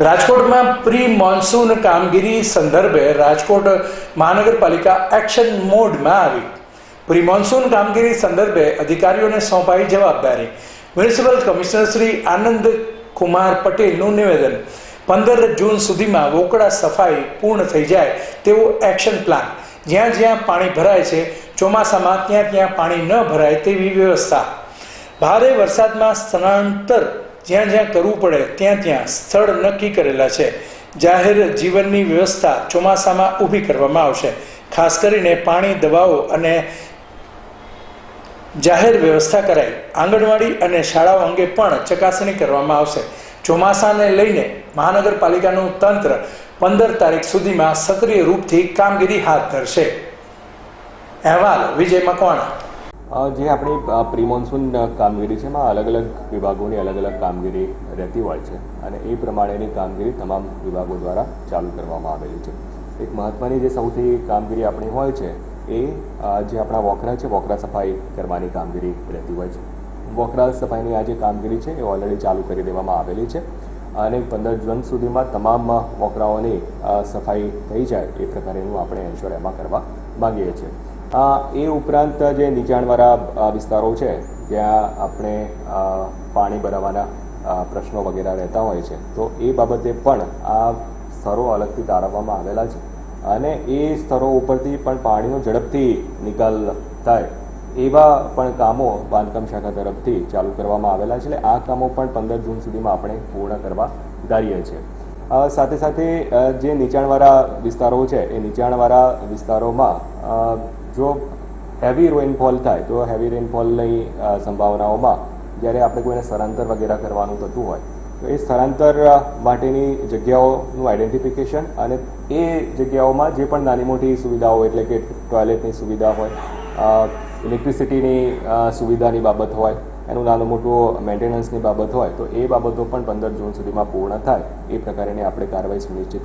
રાજકોટમાં pre monsoon કામગીરી સંદર્ભે રાજકોટ મહાનગરપાલિકા એક્શન મોડમાં આવી. પ્રી મોન્સૂન કામગીરી સંદર્ભે અધિકારીઓને સોંપાઈ જવાબદારી. મ્યુનિસિપલ કમિશનર શ્રી આનંદ કુમાર પટેલનું નિવેદન. પંદર જૂન સુધીમાં વોકડા સફાઈ પૂર્ણ થઈ જાય તેવો એક્શન પ્લાન. જ્યાં જ્યાં પાણી ભરાય છે, ચોમાસામાં ત્યાં ત્યાં પાણી ન ભરાય તેવી વ્યવસ્થા. ભારે વરસાદમાં સ્થળાંતર જ્યાં જ્યાં કરવું પડે, ત્યાં ત્યાં સ્થળ નક્કી કરેલા છે. જાહેર જીવનની વ્યવસ્થા ચોમાસામાં ઊભી કરવામાં આવશે. ખાસ કરીને પાણી, દવાઓ અને જાહેર વ્યવસ્થા કરાઈ. આંગણવાડી અને શાળાઓ અંગે પણ ચકાસણી કરવામાં આવશે. ચોમાસાને લઈને મહાનગરપાલિકાનું તંત્ર પંદર તારીખ સુધીમાં સક્રિય રૂપથી કામગીરી હાથ ધરશે. અહેવાલ વિજય મકવાણા. જે આપણી પ્રી મોન્સૂન કામગીરી છે, એમાં અલગ અલગ વિભાગોની અલગ અલગ કામગીરી રહેતી હોય છે અને એ પ્રમાણેની કામગીરી તમામ વિભાગો દ્વારા ચાલુ કરવામાં આવેલી છે. એક મહત્ત્વની જે સૌથી કામગીરી આપણી હોય છે એ જે આપણા વોકરા છે, વોકરા સફાઈ કરવાની કામગીરી રહેતી હોય છે. વોકરા સફાઈની આ જે કામગીરી છે એ ઓલરેડી ચાલુ કરી દેવામાં આવેલી છે અને પંદર જૂન સુધીમાં તમામ વોકરાઓની સફાઈ થઈ જાય એ પ્રકારેનું આપણે એન્શ્યોર એમાં કરવા માગીએ છીએ. એ ઉપરાંત જે નીચાણવાળા વિસ્તારો છે, જ્યાં આપણે પાણી ભરાવાના પ્રશ્નો વગેરે રહેતા હોય છે, તો એ બાબતે પણ આ સ્થળો અલગથી તારવવામાં આવેલા છે. અને એ સ્થળો ઉપરથી પણ પાણીનો ઝડપથી નિકાલ થાય, એવા પણ કામો બાંધકામ શાખા તરફથી ચાલુ કરવામાં આવેલા છે. એટલે આ કામો પણ પંદર જૂન સુધીમાં આપણે પૂર્ણ કરવા ધારીએ છીએ. સાથે સાથે જે નીચાણવાળા વિસ્તારો છે, એ નીચાણવાળા વિસ્તારોમાં જો હેવી રેનફોલ થાય, તો હેવી રેનફોલની સંભાવનાઓમાં જ્યારે આપણે કોઈને સ્થળાંતર વગેરે કરવાનું થતું હોય, તો એ સ્થળાંતર માટેની જગ્યાઓનું આઈડેન્ટિફિકેશન અને એ જગ્યાઓમાં જે પણ નાની મોટી સુવિધાઓ એટલે કે ટોયલેટની સુવિધા હોય ઇલેક્ટ્રિસિટીની સુવિધાની બાબત હોય, એનું નાનું મોટું મેન્ટેનન્સની બાબત હોય, તો એ બાબતો પણ પંદર જૂન સુધીમાં પૂર્ણ થાય, એ પ્રકારની આપણે કાર્યવાહી સુનિશ્ચિત